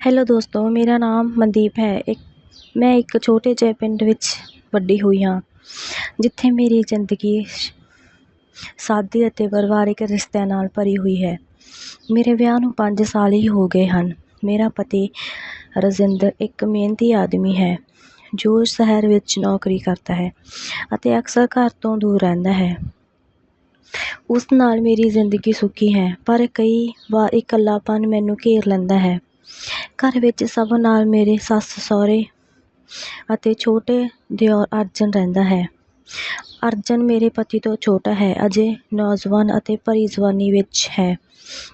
Hello ਦੋਸਤੋ, ਮੇਰਾ ਨਾਮ ਮਨਦੀਪ ਹੈ। ਇੱਕ, ਮੈਂ ਇੱਕ ਛੋਟੇ ਜਿਹੇ ਪਿੰਡ ਵਿੱਚ ਵੱਡੀ ਹੋਈ ਹਾਂ, ਜਿੱਥੇ ਮੇਰੀ ਜ਼ਿੰਦਗੀ ਸਾਦੇ ਅਤੇ ਪਰਿਵਾਰਿਕ ਰਿਸ਼ਤਿਆਂ ਨਾਲ ਭਰੀ ਹੋਈ ਹੈ। ਮੇਰੇ ਵਿਆਹ ਨੂੰ ਪੰਜ ਸਾਲ ਹੀ ਹੋ ਗਏ ਹਨ। ਮੇਰਾ ਪਤੀ ਰਜਿੰਦਰ ਇੱਕ ਮਿਹਨਤੀ ਆਦਮੀ ਹੈ, ਜੋ ਸ਼ਹਿਰ ਵਿੱਚ ਨੌਕਰੀ ਕਰਦਾ ਹੈ ਅਤੇ ਅਕਸਰ ਘਰ ਤੋਂ ਦੂਰ ਰਹਿੰਦਾ ਹੈ। ਉਸ ਨਾਲ ਮੇਰੀ ਜ਼ਿੰਦਗੀ ਸੁਖੀ ਹੈ, ਪਰ ਕਈ ਵਾਰ ਇਕੱਲਾਪਨ ਮੈਨੂੰ ਘੇਰ ਲੈਂਦਾ ਹੈ। ਘਰ ਵਿੱਚ ਸਭ ਨਾਲ ਮੇਰੇ ਸੱਸ, ਸਹੁਰੇ ਅਤੇ ਛੋਟੇ ਦਿਓਰ ਅਰਜਨ ਰਹਿੰਦਾ ਹੈ। ਅਰਜਨ ਮੇਰੇ ਪਤੀ ਤੋਂ ਛੋਟਾ ਹੈ, ਅਜੇ ਨੌਜਵਾਨ ਅਤੇ ਭਰੀ ਜਵਾਨੀ ਵਿੱਚ ਹੈ।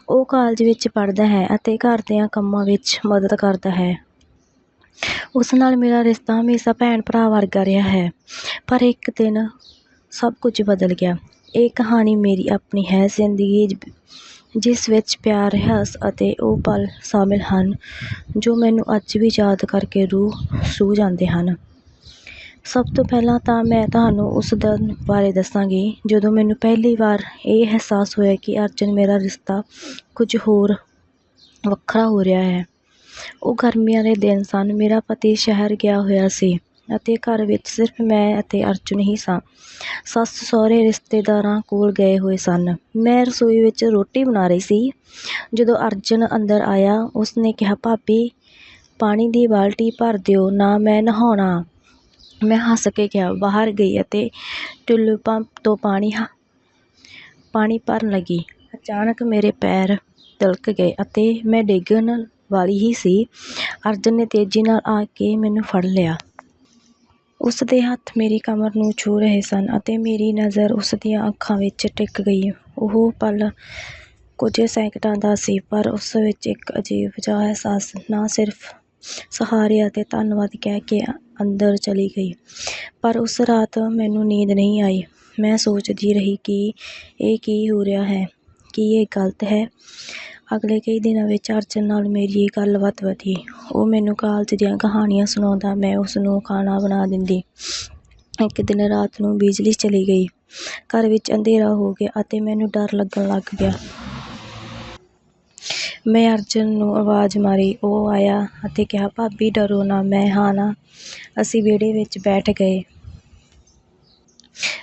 ਉਹ ਕਾਲਜ ਵਿੱਚ ਪੜ੍ਹਦਾ ਹੈ ਅਤੇ ਘਰ ਦਿਆਂ ਕੰਮਾਂ ਵਿੱਚ ਮਦਦ ਕਰਦਾ ਹੈ। ਉਸ ਨਾਲ ਮੇਰਾ ਰਿਸ਼ਤਾ ਹਮੇਸ਼ਾ ਭੈਣ ਭਰਾ ਵਰਗਾ ਰਿਹਾ ਹੈ, ਪਰ ਇੱਕ ਦਿਨ ਸਭ ਕੁਝ ਬਦਲ ਗਿਆ। ਇਹ ਕਹਾਣੀ ਮੇਰੀ ਆਪਣੀ ਹੈ, ਜ਼ਿੰਦਗੀ ਜਿਸ ਵਿੱਚ ਪਿਆਰ ਰਹੱਸ ਅਤੇ ਉਹ ਪਲ ਸ਼ਾਮਿਲ ਹਨ, ਜੋ ਮੈਨੂੰ ਅੱਜ ਵੀ ਯਾਦ ਕਰਕੇ ਰੂਹ ਛੂਹ ਜਾਂਦੇ ਹਨ। ਸਭ ਤੋਂ ਪਹਿਲਾਂ ਤਾਂ ਮੈਂ ਤੁਹਾਨੂੰ ਉਸ ਦਿਨ ਬਾਰੇ ਦੱਸਾਂਗੀ, ਜਦੋਂ ਮੈਨੂੰ ਪਹਿਲੀ ਵਾਰ ਇਹ ਅਹਿਸਾਸ ਹੋਇਆ ਕਿ ਅਰਜਨ ਮੇਰਾ ਰਿਸ਼ਤਾ ਕੁਝ ਹੋਰ ਵੱਖਰਾ ਹੋ ਰਿਹਾ ਹੈ। ਉਹ ਗਰਮੀਆਂ ਦੇ ਦਿਨ ਸਨ, ਮੇਰਾ ਪਤੀ ਸ਼ਹਿਰ ਗਿਆ ਹੋਇਆ ਸੀ। ਅਤੇ ਘਰ ਵਿੱਚ ਸਿਰਫ ਮੈਂ ਅਤੇ ਅਰਜੁਨ ਹੀ ਸਾਂ। ਸੱਸ ਸਹੁਰੇ ਰਿਸ਼ਤੇਦਾਰਾਂ ਕੋਲ ਗਏ ਹੋਏ ਸਨ। ਮੈਂ ਰਸੋਈ ਵਿੱਚ ਰੋਟੀ ਬਣਾ ਰਹੀ ਸੀ। ਜਦੋਂ ਅਰਜੁਨ ਅੰਦਰ ਆਇਆ, ਉਸਨੇ ਕਿਹਾ, ਭਾਬੀ, ਪਾਣੀ ਦੀ ਬਾਲਟੀ ਭਰ ਦਿਓ, ਨਾ ਮੈਂ ਨਹਾਉਣਾ। ਮੈਂ ਹੱਸ ਕੇ ਕਿਹਾ, ਬਾਹਰ ਗਈ ਅਤੇ ਟੁੱਲੂ ਪੰਪ ਤੋਂ ਪਾਣੀ ਹ ਪਾਣੀ ਭਰਨ ਲੱਗੀ। ਅਚਾਨਕ ਮੇਰੇ ਪੈਰ ਤਿਲਕ ਗਏ ਅਤੇ ਮੈਂ ਡਿੱਗਣ ਵਾਲੀ ਹੀ ਸੀ। ਅਰਜਨ ਨੇ ਤੇਜ਼ੀ ਨਾਲ ਆ ਕੇ ਮੈਨੂੰ ਫੜ ਲਿਆ। ਉਸ ਦੇ ਹੱਥ ਮੇਰੀ ਕਮਰ ਨੂੰ ਛੂਹ ਰਹੇ ਸਨ ਅਤੇ ਮੇਰੀ ਨਜ਼ਰ ਉਸ ਦੀਆਂ ਅੱਖਾਂ ਵਿੱਚ ਟਿਕ ਗਈ। ਉਹ ਪਲ ਕੁਝ ਸੈਕਿੰਡਾਂ ਦਾ ਸੀ, ਪਰ ਉਸ ਵਿੱਚ ਇੱਕ ਅਜੀਬ ਜਿਹਾ ਅਹਿਸਾਸ, ਨਾ ਸਿਰਫ ਸਹਾਰੇ ਅਤੇ ਧੰਨਵਾਦ ਕਹਿ ਕੇ ਅੰਦਰ ਚਲੀ ਗਈ, ਪਰ ਉਸ ਰਾਤ ਮੈਨੂੰ ਨੀਂਦ ਨਹੀਂ ਆਈ। ਮੈਂ ਸੋਚਦੀ ਰਹੀ ਕਿ ਇਹ ਕੀ ਹੋ ਰਿਹਾ ਹੈ, ਕੀ ਇਹ ਗਲਤ ਹੈ। ਅਗਲੇ ਕਈ ਦਿਨਾਂ ਵਿੱਚ ਅਰਜਨ ਨਾਲ ਮੇਰੀ ਗੱਲਬਾਤ ਵਧੀ। ਉਹ ਮੈਨੂੰ ਕਾਲਜ ਦੀਆਂ ਕਹਾਣੀਆਂ ਸੁਣਾਉਂਦਾ, ਮੈਂ ਉਸਨੂੰ ਖਾਣਾ ਬਣਾ ਦਿੰਦੀ। ਇੱਕ ਦਿਨ ਰਾਤ ਨੂੰ ਬਿਜਲੀ ਚਲੀ ਗਈ। ਘਰ ਵਿੱਚ ਅੰਧੇਰਾ ਹੋ ਗਿਆ ਅਤੇ ਮੈਨੂੰ ਡਰ ਲੱਗਣ ਲੱਗ ਪਿਆ। ਮੈਂ ਅਰਜਨ ਨੂੰ ਆਵਾਜ਼ ਮਾਰੀ, ਉਹ ਆਇਆ? ਅਤੇ ਕਿਹਾ, ਭਾਬੀ, ਡਰੋ ਨਾ, ਮੈਂ ਹਾਂ ਨਾ। ਅਸੀਂ ਵਿਹੜੇ ਵਿੱਚ ਬੈਠ ਗਏ।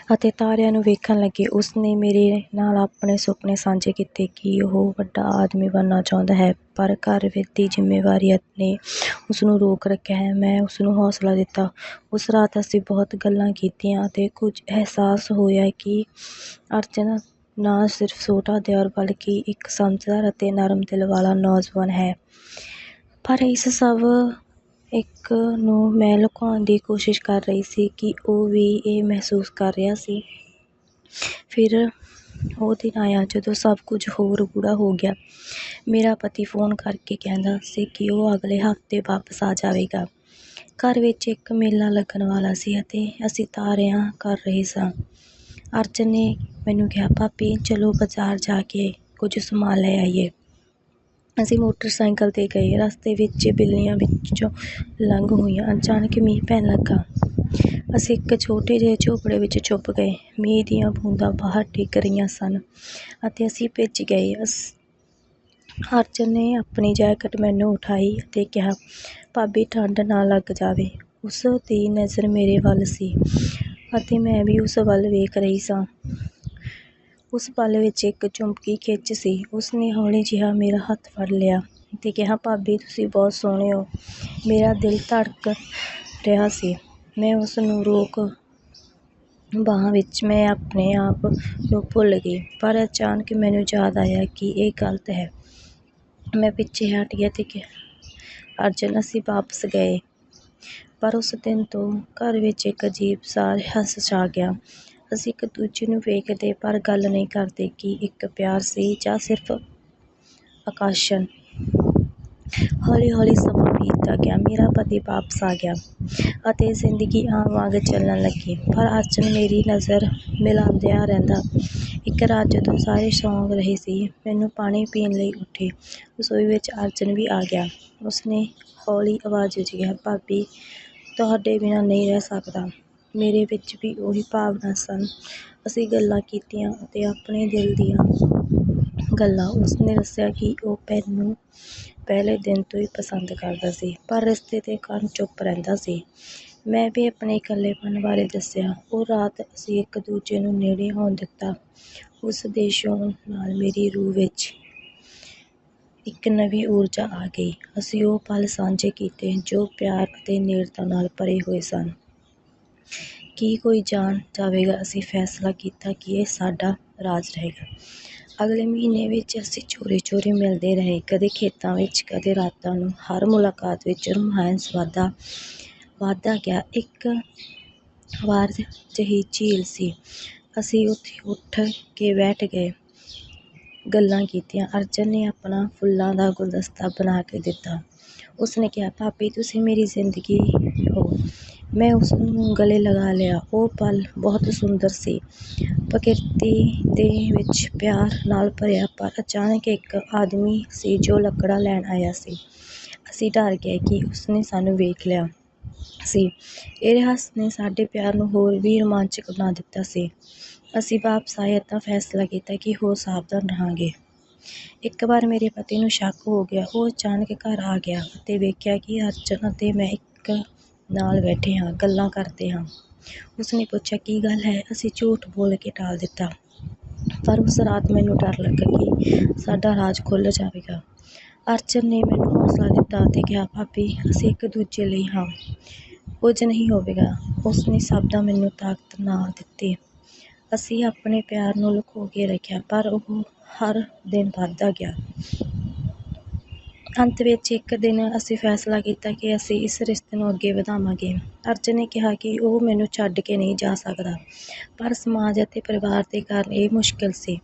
ਅਤੇ ਤਾਰਿਆਂ ਨੂੰ ਵੇਖਣ ਲੱਗੇ ਉਸ ਨੇ ਮੇਰੇ ਨਾਲ ਆਪਣੇ ਸੁਪਨੇ ਸਾਂਝੇ ਕੀਤੇ ਕਿ ਉਹ ਵੱਡਾ ਆਦਮੀ ਬਣਨਾ ਚਾਹੁੰਦਾ ਹੈ, ਪਰ ਘਰ ਦੀ ਜ਼ਿੰਮੇਵਾਰੀ ਨੇ ਉਸ ਨੂੰ ਰੋਕ ਰੱਖਿਆ ਹੈ। ਮੈਂ ਉਸ ਨੂੰ ਹੌਸਲਾ ਦਿੱਤਾ। ਉਸ ਰਾਤ ਅਸੀਂ ਬਹੁਤ ਗੱਲਾਂ ਕੀਤੀਆਂ ਅਤੇ ਕੁਝ ਅਹਿਸਾਸ ਹੋਇਆ ਕਿ ਅਰਜਨ ਨਾ ਸਿਰਫ ਛੋਟਾ ਦਿਓਰ ਬਲਕਿ ਇੱਕ ਸਮਝਦਾਰ ਅਤੇ ਨਰਮ ਦਿਲ ਵਾਲਾ ਨੌਜਵਾਨ ਹੈ। ਪਰ ਇਸ ਸਭ ਇੱਕ ਨੂੰ ਮੈਂ ਲੁਕਾਉਣ ਦੀ ਕੋਸ਼ਿਸ਼ ਕਰ ਰਹੀ ਸੀ ਕਿ ਉਹ ਵੀ ਇਹ ਮਹਿਸੂਸ ਕਰ ਰਿਹਾ ਸੀ। ਫਿਰ ਉਹ ਦਿਨ ਆਇਆ ਜਦੋਂ ਸਭ ਕੁਝ ਹੋਰ ਗੂੜ੍ਹਾ ਹੋ ਗਿਆ। ਮੇਰਾ ਪਤੀ ਫੋਨ ਕਰਕੇ ਕਹਿੰਦਾ ਸੀ ਕਿ ਉਹ ਅਗਲੇ ਹਫ਼ਤੇ ਵਾਪਸ ਆ ਜਾਵੇਗਾ। ਘਰ ਵਿੱਚ ਇੱਕ ਮੇਲਾ ਲੱਗਣ ਵਾਲਾ ਸੀ ਅਤੇ ਅਸੀਂ ਤਾਰਿਆਂ ਕਰ ਰਹੇ ਸਾਂ। ਅਰਜਨ ਨੇ ਮੈਨੂੰ ਕਿਹਾ, ਭਾਬੀ, ਚਲੋ ਬਾਜ਼ਾਰ ਜਾ ਕੇ ਕੁਝ ਸਮਾਨ ਲੈ ਆਈਏ। ਅਸੀਂ ਮੋਟਰਸਾਈਕਲ 'ਤੇ ਗਏ, ਰਸਤੇ ਵਿੱਚ ਬਿੱਲੀਆਂ ਵਿੱਚੋਂ ਲੰਘ ਹੋਈਆਂ, ਅਚਾਨਕ ਮੀਂਹ ਪੈਣ ਲੱਗਾ। ਅਸੀਂ ਇੱਕ ਛੋਟੇ ਜਿਹੇ ਝੋਪੜੇ ਵਿੱਚ ਛੁਪ ਗਏ। ਮੀਂਹ ਦੀਆਂ ਬੂੰਦਾਂ ਬਾਹਰ ਡਿੱਗ ਰਹੀਆਂ ਸਨ ਅਤੇ ਅਸੀਂ ਭਿੱਜ ਗਏ। ਅਸ, ਅਰਜਨ ਨੇ ਆਪਣੀ ਜੈਕਟ ਮੈਨੂੰ ਉਠਾਈ ਅਤੇ ਕਿਹਾ, ਭਾਬੀ, ਠੰਡ ਨਾ ਲੱਗ ਜਾਵੇ। ਉਸ ਦੀ ਨਜ਼ਰ ਮੇਰੇ ਵੱਲ ਸੀ ਅਤੇ ਮੈਂ ਵੀ ਉਸ ਵੱਲ ਵੇਖ ਰਹੀ ਸਾਂ। ਉਸ ਪਲ ਵਿੱਚ ਇੱਕ ਚੁੰਬਕੀ ਖਿੱਚ ਸੀ। ਉਸਨੇ ਹੌਲੀ ਜਿਹਾ ਮੇਰਾ ਹੱਥ ਫੜ ਲਿਆ ਅਤੇ ਕਿਹਾ, ਭਾਬੀ, ਤੁਸੀਂ ਬਹੁਤ ਸੋਹਣੇ ਹੋ। ਮੇਰਾ ਦਿਲ ਧੜਕ ਰਿਹਾ ਸੀ। ਮੈਂ ਉਸ ਨੂੰ ਰੋਕ ਬਾਹਾਂ ਵਿੱਚ, ਮੈਂ ਆਪਣੇ ਆਪ ਨੂੰ ਭੁੱਲ ਗਈ। ਪਰ ਅਚਾਨਕ ਮੈਨੂੰ ਯਾਦ ਆਇਆ ਕਿ ਇਹ ਗਲਤ ਹੈ। ਮੈਂ ਪਿੱਛੇ ਹਟ ਗਿਆ ਅਤੇ ਕਿਹਾ, ਅਰਜਨ, ਅਸੀਂ ਵਾਪਸ ਗਏ। ਪਰ ਉਸ ਦਿਨ ਤੋਂ ਘਰ ਵਿੱਚ ਇੱਕ ਅਜੀਬ ਸਾ ਰਹੱਸ ਛਾ ਗਿਆ। ਅਸੀਂ ਇੱਕ ਦੂਜੇ ਨੂੰ ਵੇਖਦੇ ਪਰ ਗੱਲ ਨਹੀਂ ਕਰਦੇ ਕਿ ਇੱਕ ਪਿਆਰ ਸੀ ਜਾਂ ਸਿਰਫ ਆਕਰਸ਼ਣ। ਹੌਲੀ ਹੌਲੀ ਸਮਾਂ ਬੀਤਦਾ ਗਿਆ। ਮੇਰਾ ਪਤੀ ਵਾਪਸ ਆ ਗਿਆ ਅਤੇ ਜ਼ਿੰਦਗੀ ਆਮ ਵਾਂਗ ਚੱਲਣ ਲੱਗੀ। ਪਰ ਅਰਜਨ ਮੇਰੀ ਨਜ਼ਰ ਮਿਲਾਉਂਦਿਆਂ ਰਹਿੰਦਾ। ਇੱਕ ਰਾਤ ਜਦੋਂ ਸਾਰੇ ਸੌਂ ਰਹੇ ਸੀ, ਮੈਨੂੰ ਪਾਣੀ ਪੀਣ ਲਈ ਉੱਠੇ। ਰਸੋਈ ਵਿੱਚ ਅਰਜਨ ਵੀ ਆ ਗਿਆ। ਉਸਨੇ ਹੌਲੀ ਆਵਾਜ਼ ਵਿੱਚ ਕਿਹਾ ਭਾਬੀ, ਤੁਹਾਡੇ ਬਿਨਾਂ ਨਹੀਂ ਰਹਿ ਸਕਦਾ। ਮੇਰੇ ਵਿੱਚ ਵੀ ਉਹੀ ਭਾਵਨਾ ਸਨ। ਅਸੀਂ ਗੱਲਾਂ ਕੀਤੀਆਂ ਅਤੇ ਆਪਣੇ ਦਿਲ ਦੀਆਂ ਗੱਲਾਂ ਉਸਨੇ ਦੱਸਿਆ ਕਿ ਉਹ ਮੈਨੂੰ ਪਹਿਲੇ ਦਿਨ ਤੋਂ ਹੀ ਪਸੰਦ ਕਰਦਾ ਸੀ, ਪਰ ਰਿਸ਼ਤੇ ਦੇ ਕਾਰਨ ਚੁੱਪ ਰਹਿੰਦਾ ਸੀ। ਮੈਂ ਵੀ ਆਪਣੇ ਇਕੱਲੇਪਨ ਬਾਰੇ ਦੱਸਿਆ। ਉਹ ਰਾਤ ਅਸੀਂ ਇੱਕ ਦੂਜੇ ਨੂੰ ਨੇੜੇ ਹੋਣ ਦਿੱਤਾ। ਉਸ ਦੇ ਛੂਹਣ ਨਾਲ ਮੇਰੀ ਰੂਹ ਵਿੱਚ ਇੱਕ ਨਵੀਂ ਊਰਜਾ ਆ ਗਈ। ਅਸੀਂ ਉਹ ਪਲ ਸਾਂਝੇ ਕੀਤੇ ਜੋ ਪਿਆਰ ਅਤੇ ਨੇੜਤਾ ਨਾਲ ਭਰੇ ਹੋਏ ਸਨ। ਕੀ ਕੋਈ ਜਾਣ ਜਾਵੇਗਾ, ਅਸੀਂ ਫੈਸਲਾ ਕੀਤਾ ਕਿ ਇਹ ਸਾਡਾ ਰਾਜ਼ ਰਹੇਗਾ। ਅਗਲੇ ਮਹੀਨੇ ਵਿੱਚ ਅਸੀਂ ਚੋਰੀ ਚੋਰੀ ਮਿਲਦੇ ਰਹੇ। ਕਦੇ ਖੇਤਾਂ ਵਿੱਚ, ਕਦੇ ਰਾਤਾਂ ਨੂੰ ਹਰ ਮੁਲਾਕਾਤ ਵਿੱਚ ਰੋਮਾਂਸ ਵਧਦਾ ਵਧਦਾ ਗਿਆ। ਇੱਕ ਵਾਰ ਜਿਹੀ ਝੀਲ ਸੀ। ਅਸੀਂ ਉੱਥੇ ਉੱਠ ਕੇ ਬੈਠ ਗਏ, ਗੱਲਾਂ ਕੀਤੀਆਂ। ਅਰਜਨ ਨੇ ਆਪਣਾ ਫੁੱਲਾਂ ਦਾ ਗੁਲਦਸਤਾ ਬਣਾ ਕੇ ਦਿੱਤਾ। ਉਸਨੇ ਕਿਹਾ, ਭਾਬੀ, ਤੁਸੀਂ ਮੇਰੀ ਜ਼ਿੰਦਗੀ ਹੋ। ਮੈਂ ਉਸ ਨੂੰ ਗਲੇ ਲਗਾ ਲਿਆ। ਉਹ ਪਲ ਬਹੁਤ ਸੁੰਦਰ ਸੀ। ਪ੍ਰਕਿਰਤੀ ਦੇ ਵਿੱਚ ਪਿਆਰ ਨਾਲ ਭਰਿਆ, ਪਰ ਅਚਾਨਕ ਇੱਕ ਆਦਮੀ ਸੀ ਜੋ ਲੱਕੜਾਂ ਲੈਣ ਆਇਆ ਸੀ। ਅਸੀਂ ਡਰ ਗਏ ਕਿ ਉਸਨੇ ਸਾਨੂੰ ਵੇਖ ਲਿਆ ਸੀ। ਇਹ ਰਹੱਸ ਨੇ ਸਾਡੇ ਪਿਆਰ ਨੂੰ ਹੋਰ ਵੀ ਰੋਮਾਂਚਕ ਬਣਾ ਦਿੱਤਾ ਸੀ। ਅਸੀਂ ਵਾਪਸ ਆਏ ਤਾਂ ਫੈਸਲਾ ਕੀਤਾ ਕਿ ਹੋਰ ਸਾਵਧਾਨ ਰਹਾਂਗੇ। ਇੱਕ ਵਾਰ ਮੇਰੇ ਪਤੀ ਨੂੰ ਸ਼ੱਕ ਹੋ ਗਿਆ। ਉਹ ਅਚਾਨਕ ਘਰ ਆ ਗਿਆ ਅਤੇ ਵੇਖਿਆ ਕਿ ਅਰਜਨ ਅਤੇ ਮੈਂ ਇੱਕ ਨਾਲ ਬੈਠੇ ਹਾਂ, ਗੱਲਾਂ ਕਰਦੇ ਹਾਂ। ਉਸਨੇ ਪੁੱਛਿਆ, ਕੀ ਗੱਲ ਹੈ? ਅਸੀਂ ਝੂਠ ਬੋਲ ਕੇ ਟਾਲ ਦਿੱਤਾ। ਪਰ ਉਸ ਰਾਤ ਮੈਨੂੰ ਡਰ ਲੱਗਾ ਕਿ ਸਾਡਾ ਰਾਜ਼ ਖੁੱਲ੍ਹ ਜਾਵੇਗਾ। ਅਰਚਨ ਨੇ ਮੈਨੂੰ ਹੌਸਲਾ ਦਿੱਤਾ ਅਤੇ ਕਿਹਾ, ਭਾਬੀ, ਅਸੀਂ ਇੱਕ ਦੂਜੇ ਲਈ ਹਾਂ। ਕੁਝ ਨਹੀਂ ਹੋਵੇਗਾ। ਉਸਨੇ ਸ਼ਬਦਾਂ ਮੈਨੂੰ ਤਾਕਤ ਨਾ ਦਿੱਤੀ। ਅਸੀਂ ਆਪਣੇ ਪਿਆਰ ਨੂੰ ਲੁਕੋ ਕੇ ਰੱਖਿਆ, ਪਰ ਉਹ ਹਰ ਦਿਨ ਵੱਧਦਾ ਗਿਆ। ਅੰਤ ਵਿੱਚ ਇੱਕ ਦਿਨ ਅਸੀਂ ਫੈਸਲਾ ਕੀਤਾ ਕਿ ਅਸੀਂ ਇਸ ਰਿਸ਼ਤੇ ਨੂੰ ਅੱਗੇ ਵਧਾਵਾਂਗੇ। ਅਰਜਨ ਨੇ ਕਿਹਾ ਕਿ ਉਹ ਮੈਨੂੰ ਛੱਡ ਕੇ ਨਹੀਂ ਜਾ ਸਕਦਾ। ਪਰ ਸਮਾਜ ਅਤੇ ਪਰਿਵਾਰ ਦੇ ਕਾਰਨ ਇਹ ਮੁਸ਼ਕਿਲ ਸੀ।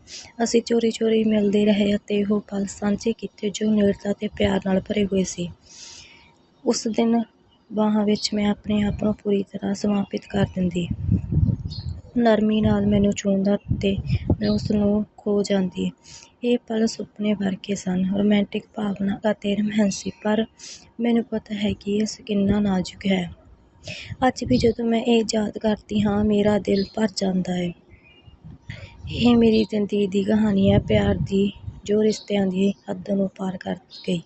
ਅਸੀਂ ਚੋਰੀ ਚੋਰੀ ਮਿਲਦੇ ਰਹੇ ਅਤੇ ਉਹ ਪਲ ਸਾਂਝੇ ਕੀਤੇ ਜੋ ਨੇੜਤਾ ਅਤੇ ਪਿਆਰ ਨਾਲ ਭਰੇ ਹੋਏ ਸੀ। ਉਸ ਦਿਨ ਬਾਹਾਂ ਵਿੱਚ ਮੈਂ ਆਪਣੇ ਆਪ ਨੂੰ ਪੂਰੀ ਤਰ੍ਹਾਂ ਸਮਾਪਿਤ ਕਰ ਦਿੰਦੀ। ਨਰਮੀ ਨਾਲ ਮੈਨੂੰ ਛੂਹਦਾ ਅਤੇ ਮੈਂ ਉਸ ਨੂੰ ਖੋ ਜਾਂਦੀ ਇਹ ਪਲ ਸੁਪਨੇ ਵਰਗੇ ਸਨ। ਰੋਮਾਂਟਿਕ ਭਾਵਨਾ ਅਤੇ ਰੋਮਾਂਸੀ। ਪਰ ਮੈਨੂੰ ਪਤਾ ਹੈ ਕਿ ਇਸ ਕਿੰਨਾ ਨਾਜ਼ੁਕ ਹੈ। ਅੱਜ ਵੀ ਜਦੋਂ ਮੈਂ ਇਹ ਯਾਦ ਕਰਦੀ ਹਾਂ, ਮੇਰਾ ਦਿਲ ਭਰ ਜਾਂਦਾ ਹੈ। ਇਹ ਮੇਰੀ ਜ਼ਿੰਦਗੀ ਦੀ ਕਹਾਣੀ ਹੈ। ਪਿਆਰ ਦੀ ਜੋ ਰਿਸ਼ਤਿਆਂ ਦੀ ਹੱਦ ਨੂੰ ਪਾਰ ਕਰ ਗਈ।